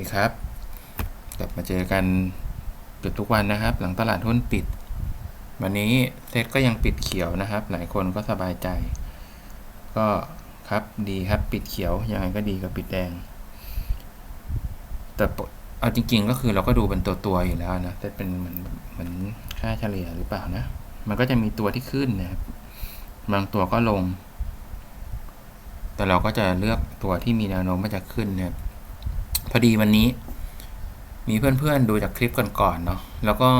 ดีครับ กลับมาเจอกันเกือบทุกวันนะครับ หลังตลาดหุ้นปิด วันนี้เซ็ตก็ยังปิดเขียวนะครับ หลายคนก็สบายใจ ก็ครับดีครับปิดเขียวยังไงก็ดีกว่าปิดแดง แต่เอาจริง ๆ ก็คือเราก็ดูเป็นตัวตัวอยู่แล้วนะแต่เป็นเหมือนเหมือนค่าเฉลี่ยหรือเปล่านะ มันก็จะมีตัวที่ขึ้นนะครับบางตัวก็ลง แต่เราก็จะเลือกตัวที่มีแนวโน้มว่าจะขึ้นนะครับ พอดีวันนี้ มีเพื่อนๆดูจากคลิปก่อนๆเนาะแล้วก็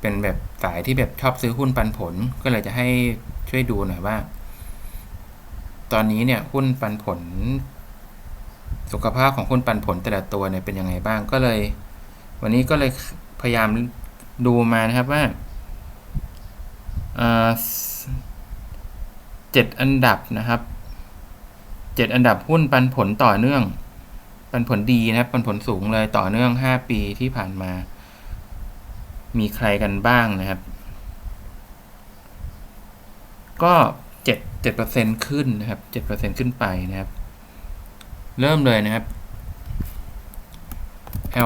เป็นแบบสายที่แบบชอบซื้อหุ้นปันผล ก็เลยจะให้ช่วยดูหน่อยว่า ตอนนี้เนี่ยหุ้นปันผล สุขภาพของหุ้นปันผลแต่ละตัวเนี่ยเป็นยังไงบ้างก็เลย วันนี้ก็เลยพยายามดูมานะครับว่าเจ็ดอันดับนะครับเจ็ดอันดับหุ้นปันผลต่อเนื่อง ปันผลดีนะครับ ปันผลสูงเลยต่อเนื่องห้าปีที่ผ่านมา มีใครกันบ้างนะครับ ก็เจ็ดเจ็ดเปอร์เซ็นขึ้นนะครับเจ็ดเปอร์เซ็นขึ้นไปนะครับ เริ่มเลยนะครับ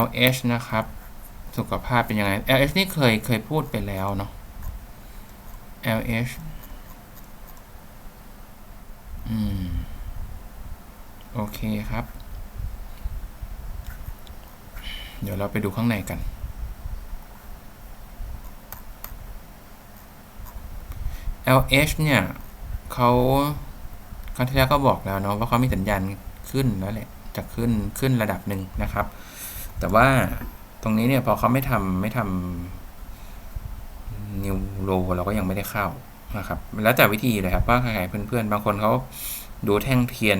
LH นะครับ สุขภาพเป็นยังไง LH นี่เคยเคยพูดไปแล้วเนาะ LH อืม โอเคครับ เดี๋ยวเราไปดูข้างในกัน LH เนี่ยเขาครั้งที่แล้วก็บอกแล้วเนาะว่าเขามีสัญญาณขึ้นแล้วแหละจะขึ้นขึ้นระดับหนึ่งนะครับ แต่ว่าตรงนี้เนี่ยพอเขาไม่ทำไม่ทำนิวโรเราก็ยังไม่ได้เข้านะครับแล้วแต่วิธีเลยครับว่าใครเพื่อนๆ บางคนเขาดูแท่งเทียน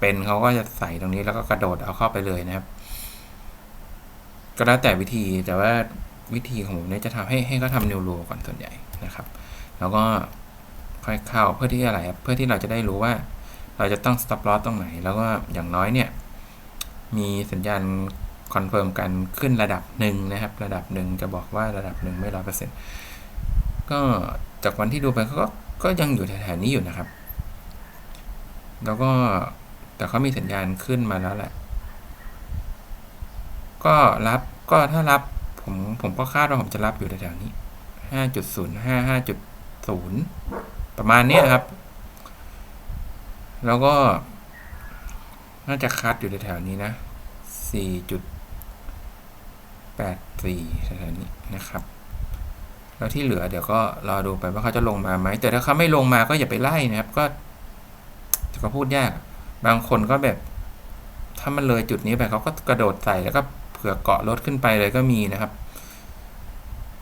เป็นเขาก็จะใส่ตรงนี้แล้วก็กระโดดเอาเข้าไปเลยนะครับ ก็แล้วแต่วิธีแต่ว่าวิธีของผมเนี่ยจะทำให้ให้เขาทำนิวโรก่อนส่วนใหญ่นะครับ แล้วก็ค่อยเข้าเพื่อที่อะไรเพื่อที่เราจะได้รู้ว่า เราจะต้อง stop loss ตรงไหน แล้วก็อย่างน้อยเนี่ย มีสัญญาณคอนเฟิร์มกันขึ้นระดับหนึ่งนะครับ ระดับหนึ่งจะบอกว่าระดับหนึ่งไม่ร้อยเปอร์เซ็นต์ก็จากวันที่ดูไปเขาก็ก็ยังอยู่แถวๆนี้อยู่นะครับ แล้วก็แต่เขามีสัญญาณขึ้นมาแล้วแหละ ก็รับก็ถ้ารับผมผมก็คาดว่าผมจะรับอยู่แถวๆนี้ห้าจุดศูนย์ห้าห้าจุดศูนย์ประมาณนี้ครับ แล้วก็ น่าจะคัดอยู่แถวๆนี้นะสี่จุดแปดสี่แถวๆนี้นะครับแล้วที่เหลือเดี๋ยวก็รอดูไปว่าเขาจะลงมาไหม แต่ถ้าเขาไม่ลงมาก็อย่าไปไล่นะครับ ก็ก็พูดยาก บางคนก็แบบ ถ้ามันเลยจุดนี้ไปเขาก็กระโดดใส่แล้วก็ เผื่อเกาะรถขึ้นไปเลยก็มีนะครับ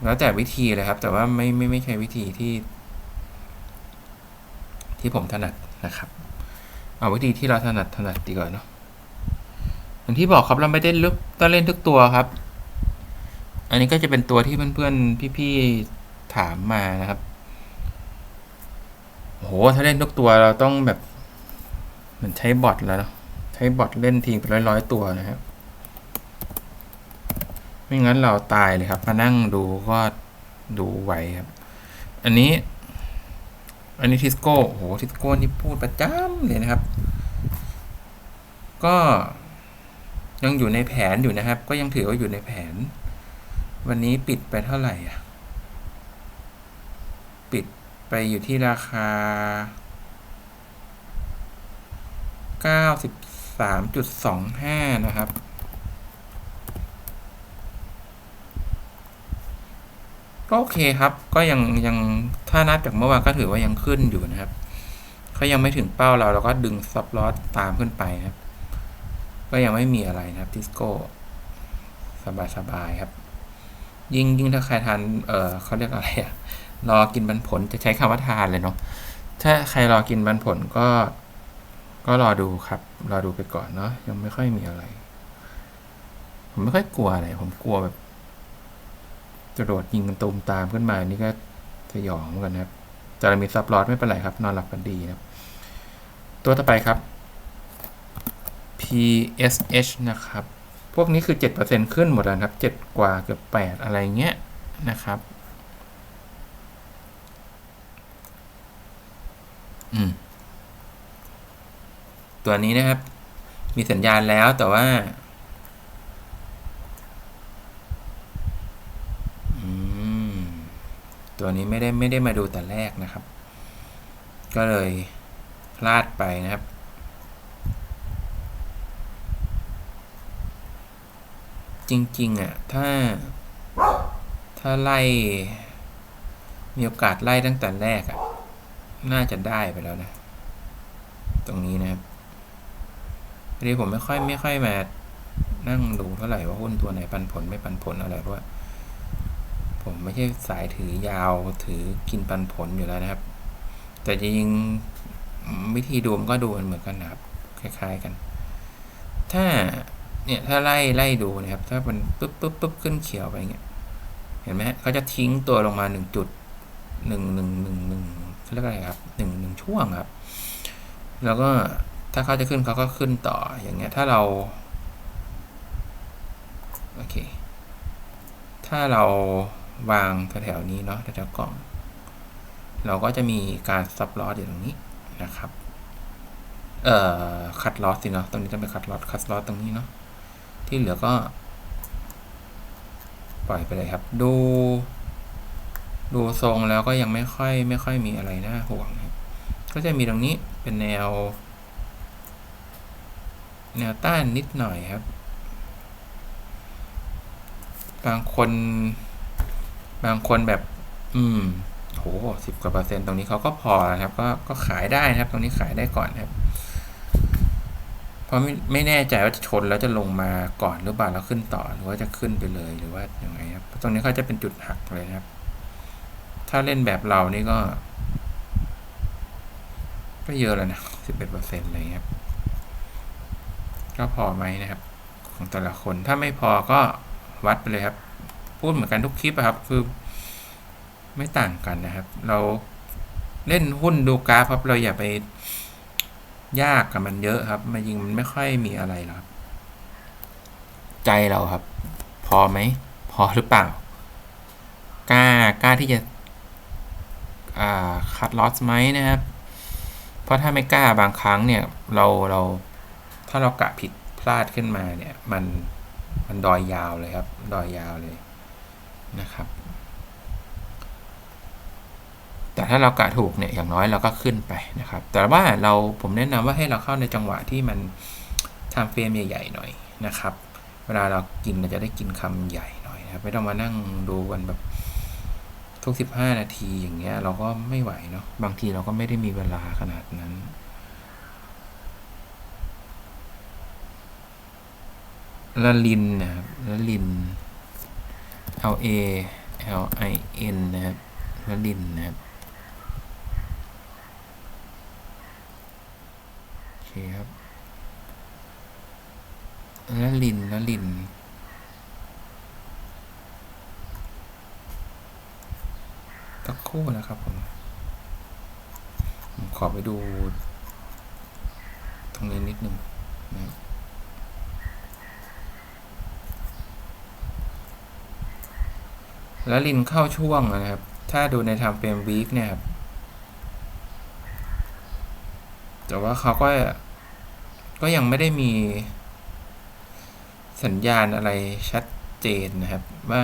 แล้วแต่วิธีเลยครับ แต่ว่าไม่ไม่ไม่ใช่วิธีที่ ที่ผมถนัดนะครับ เอาวิธีที่เราถนัดถนัดดีกว่าเนาะอย่างที่บอกครับเราไม่ได้ลึกต้องเล่นทุกตัวครับ อันนี้ก็จะเป็นตัวที่เพื่อนๆพี่ๆถามมานะครับโหถ้าเล่นทุกตัวเราต้องแบบ เหมือนใช้บอทแล้วเนาะใช้บอทเล่นทีเป็นร้อยๆตัวนะครับ ไม่งั้นเราตายเลยครับ มานั่งดูก็ดูไหวครับ อันนี้ อันนี้ทิสโก้โอ้โหทิสโก้นี่พูดประจำเลยนะครับ ก็ยังอยู่ในแผนอยู่นะครับ ก็ยังถือว่าอยู่ในแผน วันนี้ปิดไปเท่าไหร่อะ ปิดไปอยู่ที่ราคา 93.25 นะครับ ก็โอเคครับ ก็ยังยังถ้านับจากเมื่อวานก็ถือว่ายังขึ้นอยู่นะครับเขายังไม่ถึงเป้าเราเราก็ดึงซับลอสตามขึ้นไปนะครับ ก็ยังไม่มีอะไรนะครับทิสโก้สบายสบายครับ ยิ่งยิ่งถ้าใครทานเออเขาเรียกอะไรอะรอกินบันผลจะใช้คำว่าทานเลยเนาะถ้าใครรอกินบันผลก็ ก็รอดูครับ รอดูไปก่อนเนาะยังไม่ค่อยมีอะไร ผมไม่ค่อยกลัวอะไรผมกลัวแบบ กระโดดยิงกันตูมตามขึ้นมา นี่ก็สยองเหมือนกันนะครับจะมีซับลอสไม่เป็นไรครับ นอนหลับกันดีนะครับ ตัวต่อไปครับ PSH นะครับ พวกนี้คือ 7%ขึ้นหมดแล้วครับ 7 กว่าเกือบ 8 อะไรเงี้ยนะครับ อืม ตัวนี้นะครับ มีสัญญาณแล้วแต่ว่า อืม ตัวนี้ไม่ได้ไม่ได้มาดูแต่แรกนะครับ ก็เลยพลาดไปนะครับ จริงๆอะถ้าถ้าไล่มีโอกาสไล่ตั้งแต่แรกอะน่าจะได้ไปแล้วนะ ตรงนี้นะครับพอดีผมไม่ค่อยไม่ค่อยมานั่งดูเท่าไหร่ว่าหุ้นตัวไหนปันผลไม่ปันผลอะไรเพราะว่า ผมไม่ใช่สายถือยาวถือกินปันผลอยู่แล้วนะครับ แต่จริงวิธีดูมันก็ดูเหมือนกันนะครับ คล้าย ๆกัน ถ้าเนี่ยถ้าไล่ไล่ดูนะครับ ถ้ามันปุ๊บปุ๊บปุ๊บขึ้นเขียวไปเงี้ยเห็นไหมเขาจะทิ้งตัวลงมาหนึ่งจุดหนึ่งหนึ่งหนึ่งหนึ่งเขาเรียกอะไรครับหนึ่งหนึ่งช่วงครับ แล้วก็ถ้าเขาจะขึ้นเขาก็ขึ้นต่ออย่างเงี้ย ถ้าเราโอเค ถ้าเรา วางแถวๆนี้เนาะแถวๆกล่อง เราก็จะมีการซับลอสอยู่ตรงนี้นะครับเอ่อคัดลอสสิเนาะตรงนี้จะเป็นคัดลอสคัดลอสตรงนี้เนาะที่เหลือก็ ปล่อยไปเลยครับ ดู ดูทรงแล้วก็ยังไม่ค่อย ไม่ค่อยมีอะไรน่าห่วงครับก็จะมีตรงนี้เป็นแนว แนวต้านนิดหน่อยครับ บางคน บางคนแบบ อืมโหสิบกว่าเปอร์เซ็นต์ตรงนี้เขาก็พอนะครับ ก็ก็ขายได้นะครับ ตรงนี้ขายได้ก่อนครับ เพราะไม่ไม่แน่ใจว่าจะชนแล้วจะลงมาก่อนหรือเปล่าแล้วขึ้นต่อหรือว่าจะขึ้นไปเลยหรือว่ายังไงครับ ตรงนี้เขาจะเป็นจุดหักเลยครับ ถ้าเล่นแบบเรานี่ก็ ก็เยอะแล้วนะสิบเอ็ดเปอร์เซ็นต์เลยครับก็พอไหมนะครับ ของแต่ละคนถ้าไม่พอก็วัดไปเลยครับ พูดเหมือนกันทุกคลิปครับ คือ ไม่ต่างกันนะครับ เราเล่นหุ้นดูกราฟครับ เราอย่าไปยากกับมันเยอะครับมายิงมันไม่ค่อยมีอะไรหรอกใจเราครับ พอไหม พอหรือเปล่ากล้ากล้าที่จะอ่าคัดลอสไหมนะครับ เพราะถ้าไม่กล้าบางครั้งเนี่ย เราเราถ้าเรากะผิดพลาดขึ้นมาเนี่ย มันมันดอยยาวเลยครับ ดอยยาวเลย นะครับ แต่ถ้าเรากะถูกเนี่ยอย่างน้อยเราก็ขึ้นไปนะครับ แต่ว่าเราผมแนะนำว่าให้เราเข้าในจังหวะที่มันทำเฟรมใหญ่ๆหน่อยนะครับ เวลาเรากินเราจะได้กินคำใหญ่หน่อยนะครับไม่ต้องมานั่งดูกันแบบทุกสิบห้านาทีอย่างเงี้ยเราก็ไม่ไหวเนาะบางทีเราก็ไม่ได้มีเวลาขนาดนั้นละลินนะครับละลิน L A L I N นะครับละลินนะครับโอเคครับละลินละลินตะครู่นะครับผมผมขอไปดูตรงนี้นิดหนึ่งนะครับ แล้วลินเข้าช่วงนะครับ ถ้าดูในทำเป็นวีคเนี่ยครับแต่ว่าเขาก็ก็ยังไม่ได้มีสัญญาณอะไรชัดเจนนะครับ ว่า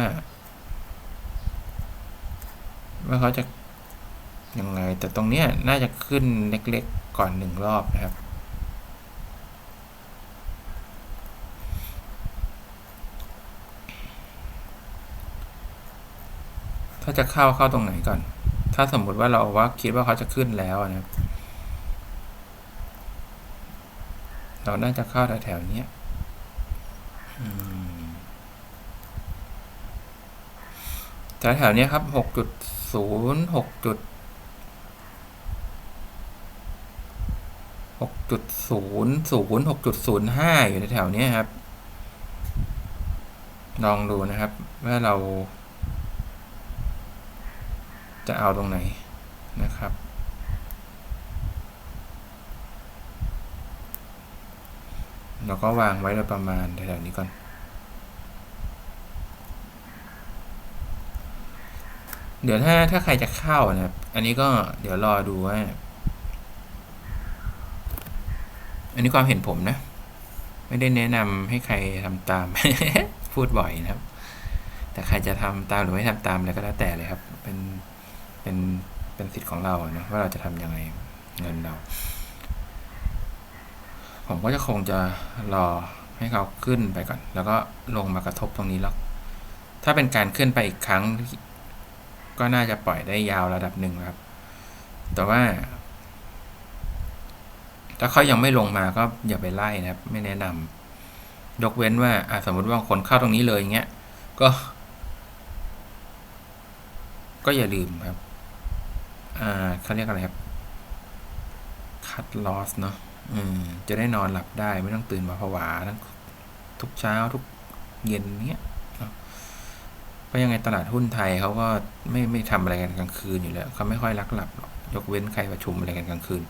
ว่าเขาจะยังไง แต่ตรงเนี้ยน่าจะขึ้นเล็กๆก่อนหนึ่งรอบนะครับ ถ้าจะเข้าเข้าตรงไหนก่อน ถ้าสมมุติว่าเราว่าคิดว่าเขาจะขึ้นแล้วนะครับเราน่าจะเข้าแถวๆนี้แถวๆนี้ครับหกจุดศูนย์หกจุดหกจุดศูนย์ศูนย์หกจุดศูนย์ห้าอยู่แถวๆนี้ครับ ลองดูนะครับว่าเรา จะเอาตรงไหนนะครับ เราก็วางไว้โดยประมาณแถวๆนี้ก่อน เดี๋ยวถ้าถ้าใครจะเข้านะครับ อันนี้ก็เดี๋ยวรอดูว่า อันนี้ความเห็นผมนะ ไม่ได้แนะนำให้ใครทำตาม พูดบ่อยนะครับ แต่ใครจะทำตามหรือไม่ทำตามอะไรก็แล้วแต่เลยครับ เป็น เป็นเป็นสิทธิ์ของเราอะนะว่าเราจะทำยังไงเงินเรา ผมก็จะคงจะรอให้เขาขึ้นไปก่อน แล้วก็ลงมากระทบตรงนี้แล้ว ถ้าเป็นการขึ้นไปอีกครั้ง ก็น่าจะปล่อยได้ยาวระดับหนึ่งครับ แต่ว่า ถ้าเขายังไม่ลงมาก็อย่าไปไล่นะครับ ไม่แนะนำยกเว้นว่าอะสมมติว่าคนเข้าตรงนี้เลยอย่างเงี้ย ก็ ก็อย่าลืมครับ อ่าเขาเรียกอะไรครับ cut loss เนาะอืมจะได้นอนหลับได้ไม่ต้องตื่นมาผวาทั้งทุกเช้าทุกเย็นเนี้ยเนาะเพราะยังไงตลาดหุ้นไทยเขาก็ไม่ไม่ทำอะไรกันกลางคืนอยู่แล้วเขาไม่ค่อยรักหลับหรอกยกเว้นใครประชุมอะไรกันกลางคืน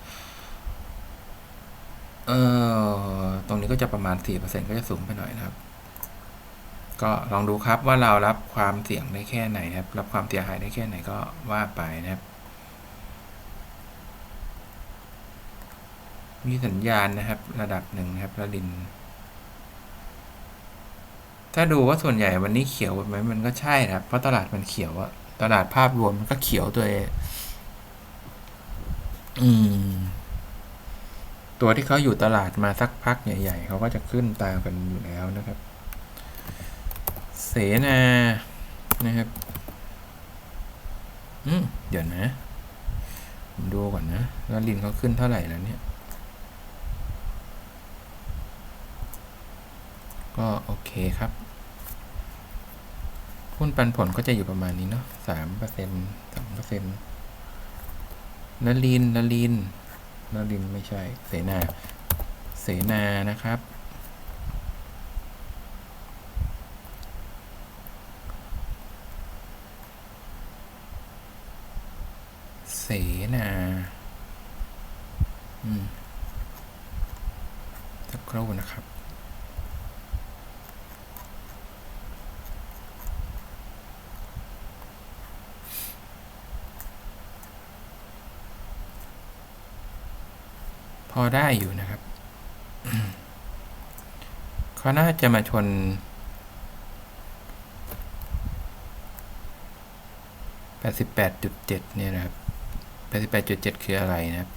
เออตรงนี้ก็จะประมาณ 4%ก็จะสูงไปหน่อยนะครับ ก็ลองดูครับว่าเรารับความเสี่ยงได้แค่ไหนครับ รับความเสียหายได้แค่ไหนก็ว่าไปนะครับ มีสัญญาณนะครับ ระดับหนึ่งครับระดิน ถ้าดูว่าส่วนใหญ่วันนี้เขียวไหมมันก็ใช่ครับ เพราะตลาดมันเขียวอะตลาดภาพรวมมันก็เขียวตัวเองอืม ตัวที่เขาอยู่ตลาดมาสักพักใหญ่ๆเขาก็จะขึ้นตามกันอยู่แล้วนะครับ เสนานะครับ อืมเดี๋ยวนะ ผมดูก่อนนะแล้วลินเขาขึ้นเท่าไหร่แล้วเนี่ย ก็โอเคครับหุ้นปันผลก็จะอยู่ประมาณนี้เนาะสามเปอร์เซ็นสองเปอร์เซ็นต์นลินนลินนลินไม่ใช่ เสนา เสนานะครับ เสนา อืมสักครู่นะครับ พอได้อยู่นะครับเขาน่าจะมาชน 88.7 เนี่ยนะครับ 88.7 คืออะไรนะครับ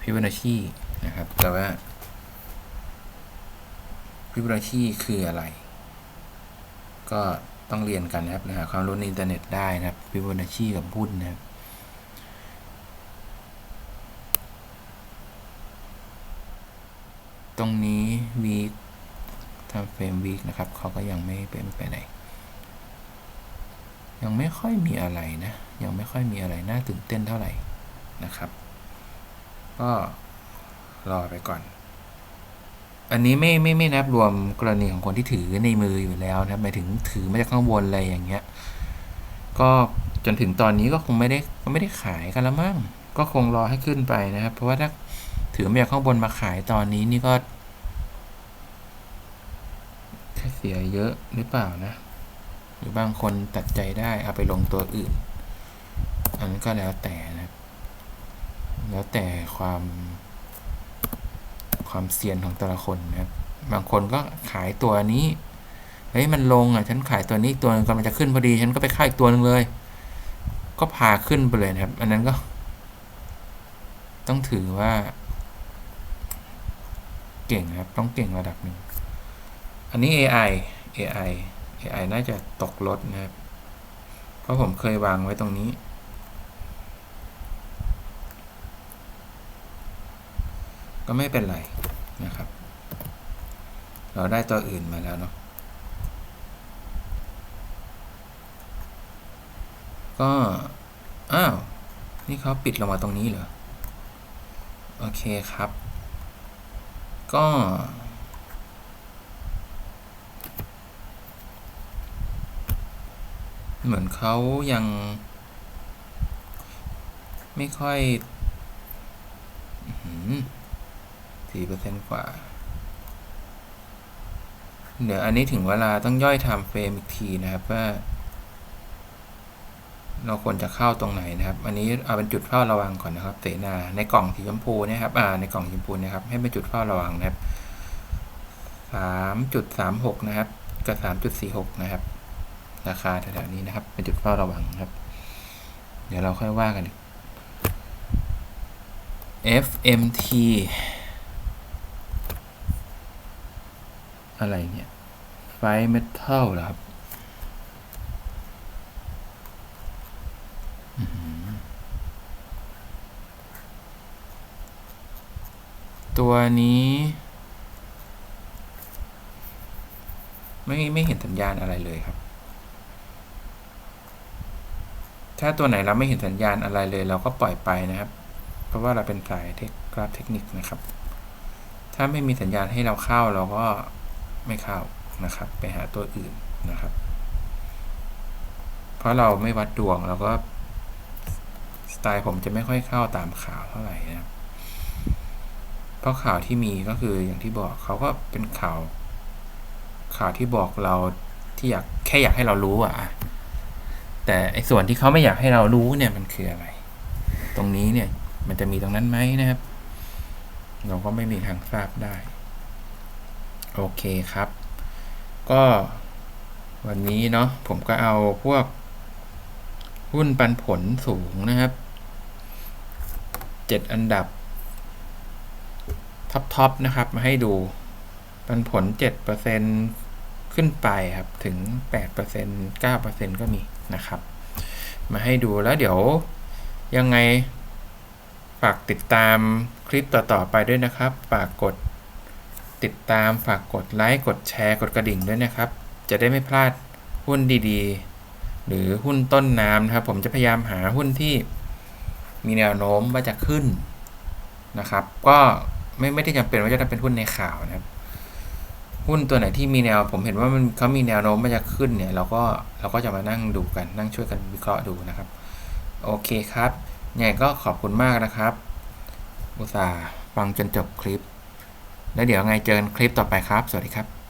ฟิโบนัชชีนะครับ แต่ว่าฟิโบนัชชีคืออะไร ก็ต้องเรียนกันนะครับนะหาความรู้ในอินเทอร์เน็ตได้นะครับฟิโบนัชชีกับหุ้นนะครับ รงนี้วีคทำเฟรมวีคนะครับเขาก็ยังไม่เป็นไปไหน ยังไม่ค่อยมีอะไรนะ ยังไม่ค่อยมีอะไรน่าตื่นเต้นเท่าไหร่นะครับ ก็รอไปก่อน อันนี้ไม่ไม่ไม่นับรวมกรณีของคนที่ถือในมืออยู่แล้วนะหมายถึงถือมาจากข้างบนอะไรอย่างเงี้ย ก็จนถึงตอนนี้ก็คงไม่ได้ก็ไม่ได้ขายกันแล้วมั้งก็คงรอให้ขึ้นไปนะครับ เพราะว่าถ้า ถือมาจากข้างบนมาขายตอนนี้นี่ก็เสียเยอะหรือเปล่านะ หรือบางคนตัดใจได้เอาไปลงตัวอื่น อันนั้นก็แล้วแต่นะแล้วแต่ความความเซียนของแต่ละคนนะครับ บางคนก็ขายตัวนี้ เฮ้ยมันลงอะ ฉันขายตัวนี้ตัวนึงกำลังจะขึ้นพอดี ฉันก็ไปขายอีกตัวหนึงเลย ก็พาขึ้นไปเลยนะครับ อันนั้นก็ ต้องถือว่า เก่งครับ ต้องเก่งระดับหนึ่ง อันนี้ AI AI AI น่าจะตกรถนะครับ เพราะผมเคยวางไว้ตรงนี้ ก็ไม่เป็นไรนะครับ เราได้ตัวอื่นมาแล้วเนาะ ก็ อ้าว นี่เขาปิดลงมาตรงนี้เหรอ โอเคครับ ก็ เหมือนเขายัง ไม่ค่อยสี่เปอร์เซ็นต์กว่า เดี๋ยวอันนี้ถึงเวลาต้องย่อยไทม์เฟรมอีกทีนะครับว่า เราควรจะเข้าตรงไหนนะครับ อันนี้เอาเป็นจุดเฝ้าระวังก่อนนะครับ เสนา ในกล่องสีชมพูนะครับอ่าในกล่องสีชมพูนะครับ ให้เป็นจุดเฝ้าระวังนะครับสามจุดสามหกนะครับ กับสามจุดสี่หกนะครับ ราคาแถวๆนี้นะครับ เป็นจุดเฝ้าระวังครับ เดี๋ยวเราค่อยว่ากัน FMT อะไรเนี่ยไฟเมทัลเหรอครับอื้อหือ ตัวนี้ ไม่ไม่เห็นสัญญาณอะไรเลยครับ ถ้าตัวไหนเราไม่เห็นสัญญาณอะไรเลย เราก็ปล่อยไปนะครับ เพราะว่าเราเป็นสายเทคกราฟเทคนิคนะครับ ถ้าไม่มีสัญญาณให้เราเข้าเราก็ไม่เข้านะครับ ไปหาตัวอื่นนะครับ เพราะเราไม่วัดดวงเราก็สไตล์ผมจะไม่ค่อยเข้าตามข่าวเท่าไหร่นะครับ เพราะข่าวที่มีก็คืออย่างที่บอกเขาก็เป็นข่าว ข่าวที่บอกเราที่อยากแค่อยากให้เรารู้อะแต่ไอ้ส่วนที่เขาไม่อยากให้เรารู้เนี่ยมันคืออะไร ตรงนี้เนี่ย มันจะมีตรงนั้นไหมนะครับ เราก็ไม่มีทางทราบได้ โอเคครับ ก็วันนี้เนาะผมก็เอาพวกหุ้นปันผลสูงนะครับเจ็ดอันดับ ท็อปๆนะครับ มาให้ดูปันผลเจ็ดเปอร์เซ็นขึ้นไปครับ ถึงแปดเปอร์เซ็นเก้าเปอร์เซ็นก็มีนะครับ มาให้ดูแล้วเดี๋ยวยังไง ฝากติดตามคลิปต่อ ๆ ไปด้วยนะครับ ฝากกดติดตามฝากกดไลค์ กดแชร์ กดกระดิ่งด้วยนะครับ จะได้ไม่พลาดหุ้นดีๆ หรือหุ้นต้นน้ำนะครับ ผมจะพยายามหาหุ้นที่มีแนวโน้มว่าจะขึ้นนะครับ ก็ ไม่ไม่ได้จำเป็นว่าจะต้องเป็นหุ้นในข่าวนะครับ หุ้นตัวไหนที่มีแนว ผมเห็นว่ามันเขามีแนวโน้มว่าจะขึ้นเนี่ยเราก็เราก็จะมานั่งดูกันนั่งช่วยกันวิเคราะห์ดูนะครับ โอเคครับยังไงก็ขอบคุณมากนะครับอุตส่าห์ฟังจนจบคลิป แล้วเดี๋ยวไงเจอกันคลิปต่อไปครับ สวัสดีครับ